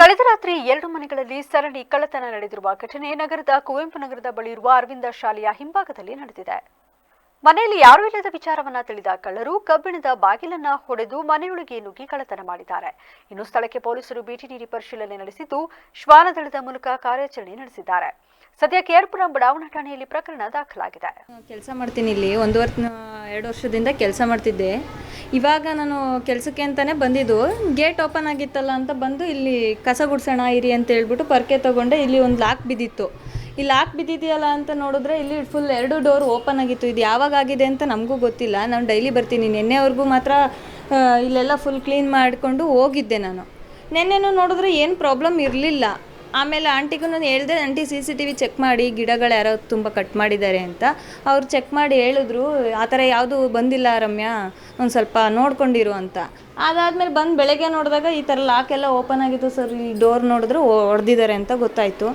ಕಳೆದ ರಾತ್ರಿ ಎರಡು ಮನೆಗಳಲ್ಲಿ ಸರಣಿ ಕಳ್ಳತನ ನಡೆದಿರುವ ಘಟನೆ ನಗರದ ಕುವೆಂಪು ನಗರದ ಬಳಿ ಇರುವ ಅರವಿಂದ ಶಾಲೆಯ ಹಿಂಭಾಗದಲ್ಲಿ ನಡೆದಿದೆ. ಮನೆಯಲ್ಲಿ ಯಾರೂ ಇಲ್ಲದ ವಿಚಾರವನ್ನ ತಿಳಿದ ಕಳ್ಳರು ಕಬ್ಬಿಣದ ಬಾಗಿಲನ್ನ ಹೊಡೆದು ಮನೆಯೊಳಗೆ ನುಗ್ಗಿ ಕಳ್ಳತನ ಮಾಡಿದ್ದಾರೆ. ಇನ್ನು ಸ್ಥಳಕ್ಕೆ ಪೊಲೀಸರು ಭೇಟಿ ನೀಡಿ ಪರಿಶೀಲನೆ ನಡೆಸಿದ್ದು ಶ್ವಾನದಳದ ಮೂಲಕ ಕಾರ್ಯಾಚರಣೆ ನಡೆಸಿದ್ದಾರೆ. ಸದ್ಯ ಕೇರ್ಪುರಂ ಬಡಾವಣಾ ಠಾಣೆಯಲ್ಲಿ ಪ್ರಕರಣ ದಾಖಲಾಗಿದೆ. ಕೆಲಸ ಮಾಡ್ತೀನಿ ಇಲ್ಲಿ. ಒಂದೂವರೆ, ಎರಡು ವರ್ಷದಿಂದ ಕೆಲಸ ಮಾಡ್ತಿದ್ದೆ. ಇವಾಗ ನಾನು ಕೆಲಸಕ್ಕೆ ಅಂತಲೇ ಬಂದಿದ್ದು. ಗೇಟ್ ಓಪನ್ ಆಗಿತ್ತಲ್ಲ ಅಂತ ಬಂದು ಇಲ್ಲಿ ಕಸ ಗುಡ್ಸೋಣ ಇರಿ ಅಂತ ಹೇಳ್ಬಿಟ್ಟು ಪರ್ಕೆ ತಗೊಂಡೆ. ಇಲ್ಲಿ ಒಂದು ಲಾಕ್ ಬಿದ್ದಿತ್ತು. ಈ ಲಾಕ್ ಬಿದ್ದಿದೆಯಲ್ಲ ಅಂತ ನೋಡಿದ್ರೆ ಇಲ್ಲಿ ಫುಲ್ ಎರಡು ಡೋರ್ ಓಪನ್ ಆಗಿತ್ತು. ಇದು ಯಾವಾಗ ಆಗಿದೆ ಅಂತ ನಮಗೂ ಗೊತ್ತಿಲ್ಲ. ನಾನು ಡೈಲಿ ಬರ್ತೀನಿ. ನಿನ್ನೆವರೆಗೂ ಮಾತ್ರ ಇಲ್ಲೆಲ್ಲ ಫುಲ್ ಕ್ಲೀನ್ ಮಾಡಿಕೊಂಡು ಹೋಗಿದ್ದೆ ನಾನು. ನಿನ್ನೆನೂ ನೋಡಿದ್ರೆ ಏನು ಪ್ರಾಬ್ಲಮ್ ಇರಲಿಲ್ಲ. ಆಮೇಲೆ ಆಂಟಿಗೂ ನಾನು ಹೇಳಿದೆ, aunty, C C T V check ಮಾಡಿ, ಗಿಡಗಳು ಯಾರೋ ತುಂಬ ಕಟ್ ಮಾಡಿದ್ದಾರೆ ಅಂತ. ಅವ್ರು ಚೆಕ್ ಮಾಡಿ ಹೇಳಿದ್ರು, ಆ ಥರ ಯಾವುದು ಬಂದಿಲ್ಲ ರಮ್ಯಾ, ಒಂದು ಸ್ವಲ್ಪ ನೋಡ್ಕೊಂಡಿರು ಅಂತ. ಅದಾದಮೇಲೆ ಬಂದು ಬೆಳಗ್ಗೆ ನೋಡಿದಾಗ ಈ ಥರ ಲಾಕ್ ಎಲ್ಲ ಓಪನ್ ಆಗಿತ್ತು ಸರ್, ಈ ಡೋರ್ ನೋಡಿದ್ರೆ ಹೊಡೆದಿದ್ದಾರೆ ಅಂತ ಗೊತ್ತಾಯಿತು.